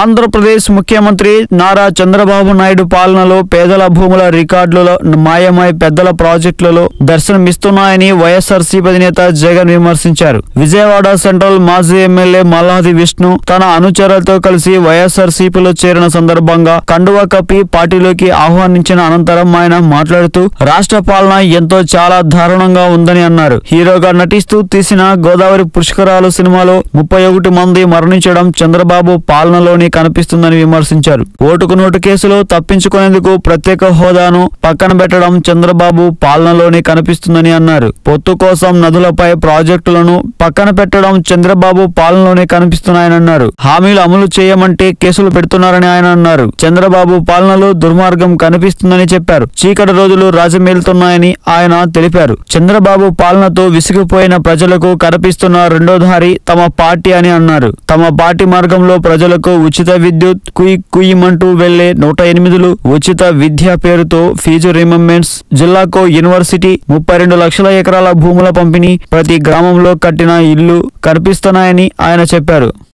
ఆంధ్రప్రదేశ్ ముఖ్యమంత్రి నారా చంద్రబాబు నాయుడు పాలనలో పేదల భూముల రికార్డులలో మాయమై పెద్దల ప్రాజెక్టులలో దర్శనమిస్తున్నాయని వైఎస్ఆర్సీపీ అధినేత జగన్ విమర్శించారు. విజయవాడ సెంట్రల్ మాజీ ఎమ్మెల్యే మల్లాది విష్ణు తన అనుచరులతో కలిసి వైఎస్ఆర్సీపీలో చేరిన సందర్భంగా కండువా కప్పి పార్టీలోకి ఆహ్వానించిన అనంతరం ఆయన మాట్లాడుతూ రాష్ట్ర పాలన ఎంతో చాలా దారుణంగా ఉందని అన్నారు. హీరోగా నటిస్తూ తీసిన గోదావరి పుష్కరాలు సినిమాలో ముప్పై ఒకటి మంది మరణించడం చంద్రబాబు పాలనలోని కనిపిస్తుందని విమర్శించారు. ఓటుకు నోటు కేసులో తప్పించుకునేందుకు ప్రత్యేక హోదాను పక్కన పెట్టడం చంద్రబాబు పాలనలోనే కనిపిస్తుందని అన్నారు. పొత్తు కోసం నదులపై ప్రాజెక్టులను పక్కన పెట్టడం చంద్రబాబు పాలనలోనే కనిపిస్తున్నాయని అన్నారు. హామీలు అమలు చేయమంటే కేసులు పెడుతున్నారని ఆయన అన్నారు. చంద్రబాబు పాలనలో దుర్మార్గం కనిపిస్తుందని చెప్పారు. చీకటి రోజులు రాజమేలుతున్నాయని ఆయన తెలిపారు. చంద్రబాబు పాలనతో విసిగిపోయిన ప్రజలకు కనిపిస్తున్న రెండో దారి తమ పార్టీ అని అన్నారు. తమ పార్టీ మార్గంలో ప్రజలకు ఉచిత విద్యుత్ కుయ్ కుయ్యమంటూ వెళ్ళే నూట ఎనిమిదిలు ఉచిత విద్య పేరుతో ఫీజు రిమెంబెంట్స్ జిల్లాకో యూనివర్సిటీ ముప్పై రెండు లక్షల ఎకరాల భూముల పంపిణీ ప్రతి గ్రామంలో కట్టిన ఇల్లు కనిపిస్తున్నాయని ఆయన చెప్పారు.